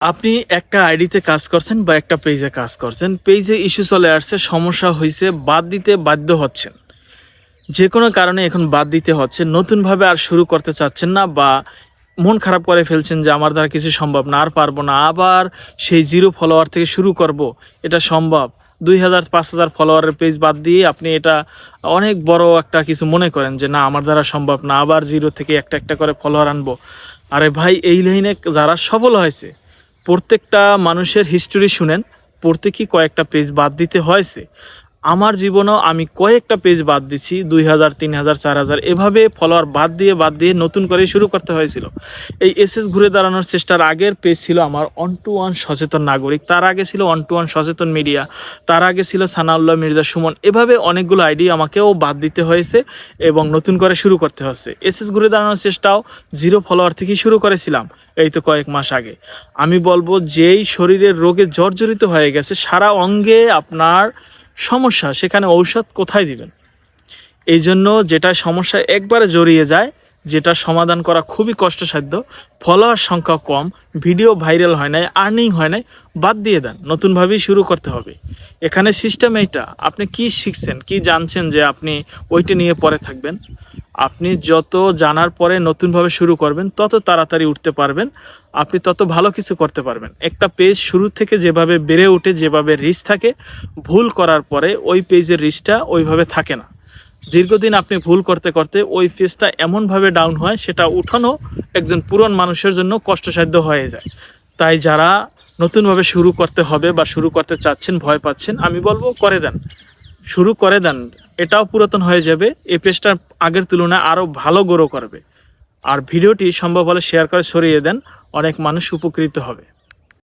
আপনি একটা আইডিতে কাজ করছেন বা একটা পেজে কাজ করছেন পেজে ইস্যু চলে আসছে, সমস্যা হয়েছে বাদ দিতে বাধ্য হচ্ছেন। যে কোনো কারণে এখন বাদ দিতে হচ্ছে, নতুনভাবে আর শুরু করতে চাচ্ছেন না বা মন খারাপ করে ফেলছেন যে আমার দ্বারা কিছু সম্ভব না, আর পারব না, আবার সেই জিরো ফলোয়ার থেকে শুরু করব, এটা সম্ভব। দুই হাজার, পাঁচ হাজার ফলোয়ারের পেজ বাদ দিয়ে আপনি এটা অনেক বড় একটা কিছু মনে করেন যে, না, আমার দ্বারা সম্ভব না, আবার জিরো থেকে একটা একটা করে ফলোয়ার আনব। আরে ভাই, এই লাইনে যারা সফল হয়েছে প্রত্যেকটা মানুষের হিস্টোরি শুনেন প্রত্যেকই কয়েকটা পেজ বাদ দিতে হয়েছে। আমার জীবনেও আমি কয়েকটা পেজ বাদ দিছি, দুই হাজার, তিন হাজার, চার হাজার, এভাবে ফলোয়ার বাদ দিয়ে বাদ দিয়ে নতুন করে শুরু করতে হয়েছিল। এই এসএস ঘুরে দাঁড়ানোর চেষ্টার আগের পেজ ছিল আমার ওয়ান টু ওয়ান সচেতন নাগরিক, তার আগে ছিল ওয়ান টু ওয়ান সচেতন মিডিয়া তার আগে ছিল সানাউল্লাহ, মির্জা, সুমন, এভাবে অনেকগুলো আইডি আমাকেও বাদ দিতে হয়েছে এবং নতুন করে শুরু করতে হচ্ছে। এসএস ঘুরে দাঁড়ানোর চেষ্টাও জিরো ফলোয়ার থেকেই শুরু করেছিলাম, এই তো কয়েক মাস আগে। আমি বলব, যেই শরীরের রোগে জর্জরিত হয়ে গেছে, সারা অঙ্গে আপনার সমস্যা, সেখানে ঔষধ কোথায় দিবেন? এই জন্য যেটা সমস্যা একবারে জড়িয়ে যায়, যেটা সমাধান করা খুবই কষ্টসাধ্য ফলোয়ার সংখ্যা কম ভিডিও ভাইরাল হয় নাই আর্নিং হয় নাই, বাদ দিয়ে দেন, নতুনভাবেই শুরু করতে হবে। এখানে সিস্টেম এইটা, আপনি কি শিখছেন, কি জানছেন যে আপনি ওইটা নিয়ে পরে থাকবেন? আপনি যত জানার পরে নতুনভাবে শুরু করবেন, তত তাড়াতাড়ি উঠতে পারবেন। আপনি তত ভালো কিছু করতে পারবেন। একটা পেজ শুরু থেকে যেভাবে বেড়ে ওঠে, যেভাবে রিচ থাকে, ভুল করার পরে ওই পেজের রিচটা ওইভাবে থাকে না। দীর্ঘদিন আপনি ভুল করতে করতে ওই পেজটা এমনভাবে ডাউন হয়, সেটা উঠানো একজন পুরন মানুষের জন্য কষ্টসাধ্য হয়ে যায়। তাই যারা নতুনভাবে শুরু করতে হবে বা শুরু করতে চাচ্ছেন, ভয় পাচ্ছেন, আমি বলব করে দেন। শুরু করে দেন। এটাও পুরাতন হয়ে যাবে। এই পেজটা আগের তুলনায় আরও ভালো গ্রো করবে। আর ভিডিওটি সম্ভব হলে শেয়ার করে সরিয়ে দেন। অনেক মানুষ উপকৃত হবে।